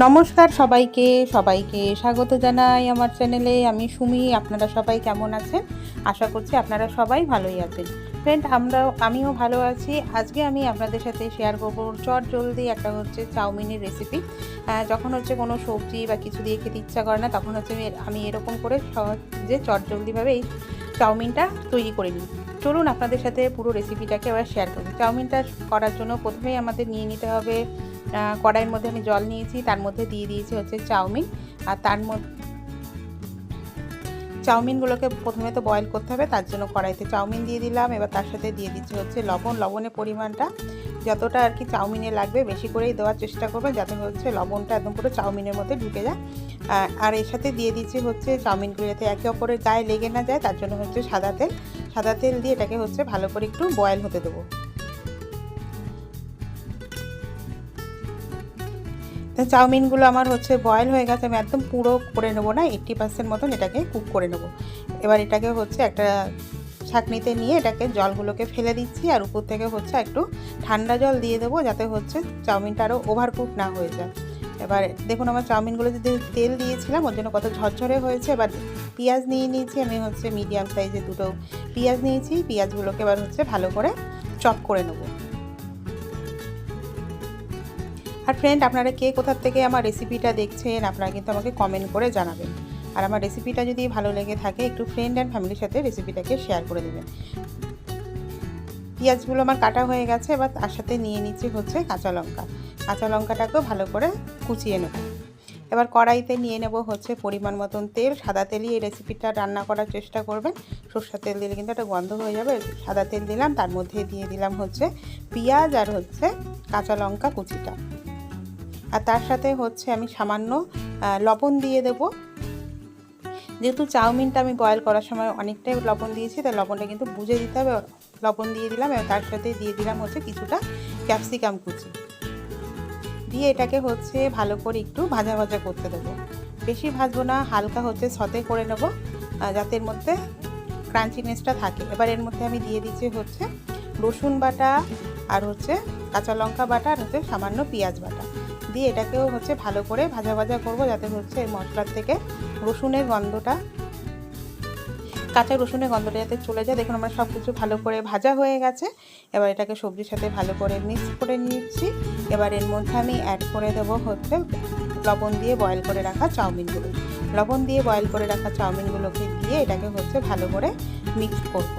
নমস্কার সবাইকে সবাইকে স্বাগত জানাই আমার চ্যানেলে। আমি সুমি, আপনারা সবাই কেমন আছেন? আশা করছি আপনারা সবাই ভালোই আছেন। ফ্রেন্ড আমরা আমিও ভালো আছি। আজকে আমি আপনাদের সাথে শেয়ার করব চট জলদি একটা হচ্ছে চাউমিনের রেসিপি যখন হচ্ছে কোনো সবজি বা কিছু দিয়ে খেতে ইচ্ছা করে না, তখন হচ্ছে আমি- এরকম করে সহজে চট জলদিভাবে এই চাউমিনটা তৈরি করে নিই। চলুন আপনাদের সাথে পুরো রেসিপিটাকে এবার শেয়ার করি। চাউমিনটা করার জন্য প্রথমেই আমাদের নিয়ে নিতে হবে কড়াইয়ের মধ্যে আমি জল নিয়েছি, তার মধ্যে দিয়ে দিয়েছি হচ্ছে চাউমিন। আর তার মধ্যে চাউমিনগুলোকে প্রথমে তো বয়েল করতে হবে, তার জন্য কড়াইতে চাউমিন দিয়ে দিলাম। এবার তার সাথে দিয়ে দিচ্ছি হচ্ছে লবণ। লবণের পরিমাণটা যতটা আর কি চাউমিনে লাগবে বেশি করেই দেওয়ার চেষ্টা করবেন, যাতে হচ্ছে লবণটা একদম পুরো চাউমিনের মধ্যে ঢুকে যায়। আর এর সাথে দিয়ে দিচ্ছি হচ্ছে চাউমিনগুলো, যাতে একে অপরের গায়ে লেগে না যায়, তার জন্য হচ্ছে সাদা তেল। সাদা তেল দিয়ে এটাকে হচ্ছে ভালো করে একটু বয়েল হতে দেবো। চাউমিনগুলো আমার হচ্ছে বয়েল হয়ে গেছে, আমি একদম পুরো করে নেব না এইট্টি পার্সেন্ট মতন এটাকে কুক করে নেব। এবার এটাকে হচ্ছে একটা ছাঁকনিতে নিয়ে এটাকে জলগুলোকে ফেলে দিচ্ছি, আর উপর থেকে হচ্ছে একটু ঠান্ডা জল দিয়ে দেবো, যাতে হচ্ছে চাউমিনটা আরও ওভার কুক না হয়ে যায়। এবার দেখুন, আমার চাউমিনগুলো যদি তেল দিয়েছিলাম, ওর জন্য কত ঝরঝরে হয়েছে, এবার পেঁয়াজ নিয়ে নিয়েছি, আমি হচ্ছে মিডিয়াম সাইজে দুটো পেঁয়াজ নিয়েছি, পেঁয়াজগুলোকে এবার হচ্ছে ভালো করে চপ করে নেব। আর ফ্রেন্ড আপনারা কে কোথার থেকে আমার রেসিপিটা দেখছেন, আপনারা কিন্তু আমাকে কমেন্ট করে জানাবেন। আর আমার রেসিপিটা যদি ভালো লেগে থাকে, একটু ফ্রেন্ড অ্যান্ড ফ্যামিলির সাথে রেসিপিটাকে শেয়ার করে দেবেন। পেঁয়াজগুলো আমার কাটা হয়ে গেছে, এবার তার সাথে নিয়ে নিচ্ছি হচ্ছে কাঁচা লঙ্কা। কাঁচা লঙ্কাটাকেও ভালো করে কুচিয়ে নেব। এবার কড়াইতে নিয়ে নেব হচ্ছে পরিমাণ মতন তেল, সাদা তেলই এই রেসিপিটা রান্না করার চেষ্টা করবেন। সর্ষা তেল দিলে কিন্তু একটা গন্ধ হয়ে যাবে। সাদা তেল দিলাম, তার মধ্যে দিয়ে দিলাম হচ্ছে পেঁয়াজ আর হচ্ছে কাঁচা লঙ্কা কুচিটা। আর তার সাথে হচ্ছে আমি সামান্য লবণ দিয়ে দেব। যেহেতু চাউমিনটা আমি বয়েল করার সময় অনেকটাই লবণ দিয়েছি, তাই লবণটা কিন্তু বুঝে দিতে হবে। লবণ দিয়ে দিলাম এবং তার সাথে দিয়ে দিলাম হচ্ছে কিছুটা ক্যাপসিকাম কুচি। দিয়ে এটাকে হচ্ছে ভালো করে একটু ভাজা ভাজা করতে দেবো। বেশি ভাজবো না, হালকা হচ্ছে সতে করে নেব যাতে এর মধ্যে ক্রাঞ্চিনেসটা থাকে। এবার এর মধ্যে আমি দিয়ে দিচ্ছি হচ্ছে রসুন বাটা, আর হচ্ছে কাঁচা লঙ্কা বাটা, আর হচ্ছে সামান্য পেঁয়াজ বাটা। দিয়ে এটাকেও হচ্ছে ভালো করে ভাজা ভাজা করব যাতে হচ্ছে মশলার থেকে রসুনের গন্ধটা, কাঁচা রসুনের গন্ধটা যাতে চলে যায়। দেখুন আমরা সব কিছু ভালো করে ভাজা হয়ে গেছে। এবার এটাকে সবজির সাথে ভালো করে মিক্স করে নিচ্ছি। এবার এর মধ্যে আমি অ্যাড করে দেবো হচ্ছে লবণ দিয়ে বয়েল করে রাখা চাউমিনগুলো। লবণ দিয়ে বয়েল করে রাখা চাউমিনগুলোকে দিয়ে এটাকে হচ্ছে ভালো করে মিক্স করব।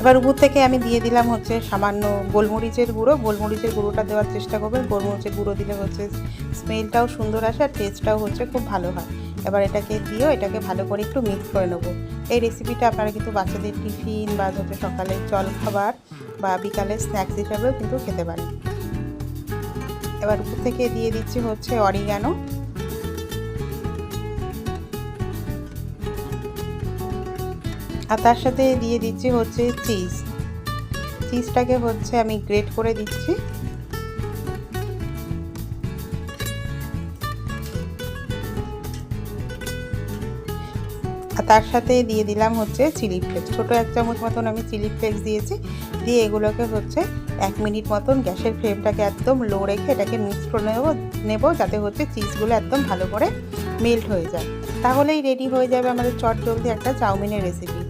এবার উপর থেকে আমি দিয়ে দিলাম হচ্ছে সামান্য গোলমরিচের গুঁড়ো। গোলমরিচের গুঁড়োটা দেওয়ার চেষ্টা করবেন। গোলমরিচের গুঁড়ো দিলে হচ্ছে স্মেলটাও সুন্দর আসে আর টেস্টটাও হচ্ছে খুব ভালো হয়। এবার এটাকে দিয়েও এটাকে ভালো করে একটু মিক্স করে নেব। এই রেসিপিটা আপনারা কিন্তু বাচ্চাদের টিফিন বা হচ্ছে সকালের জল খাবার বা বিকালের স্ন্যাক্স হিসাবেও কিন্তু খেতে পারেন। এবার উপর থেকে দিয়ে দিচ্ছি হচ্ছে অরিগানো আর তার সাথে দিয়ে দিচ্ছি হচ্ছে চিজ। চিজটাকে হচ্ছে আমি গ্রেট করে দিচ্ছি। আর তার সাথে দিয়ে দিলাম হচ্ছে চিলি ফ্লেক্স। ছোটো এক চামচ মতন আমি চিলি ফ্লেক্স দিয়েছি। দিয়ে এগুলোকে হচ্ছে এক মিনিট মতন গ্যাসের ফ্লেমটাকে একদম লো রেখে এটাকে মিক্স করে নেব নেব যাতে হচ্ছে চিজগুলো একদম ভালো করে মেল্ট হয়ে যায়। তাহলেই রেডি হয়ে যাবে আমাদের চট জলদি একটা চাউমিনের রেসিপি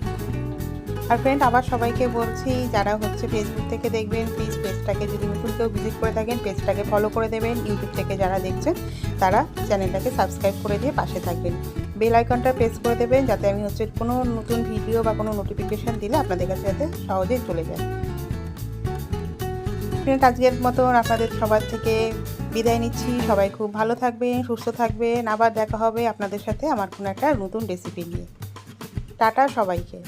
আর ফ্রেন্ড আবার সবাইকে বলছি, যারা হচ্ছে ফেসবুক থেকে দেখবেন প্লিজ পেজটাকে যদি নতুন কেউ ভিজিট করে থাকেন পেজটাকে ফলো করে দেবেন। ইউটিউব থেকে যারা দেখছেন, তারা চ্যানেলটাকে সাবস্ক্রাইব করে দিয়ে পাশে থাকবেন। বেল আইকনটা প্রেস করে দেবেন, যাতে আমি হচ্ছে কোনো নতুন ভিডিও বা কোনো নোটিফিকেশান দিলে আপনাদের কাছে যাতে সহজেই চলে যায়। ফ্রেন্ড আজকের মতন আপনাদের সবার থেকে বিদায় নিচ্ছি। সবাই খুব ভালো থাকবেন, সুস্থ থাকবেন। আবার দেখা হবে আপনাদের সাথে আমার কোনো একটা নতুন রেসিপি নিয়ে। টাটা সবাইকে।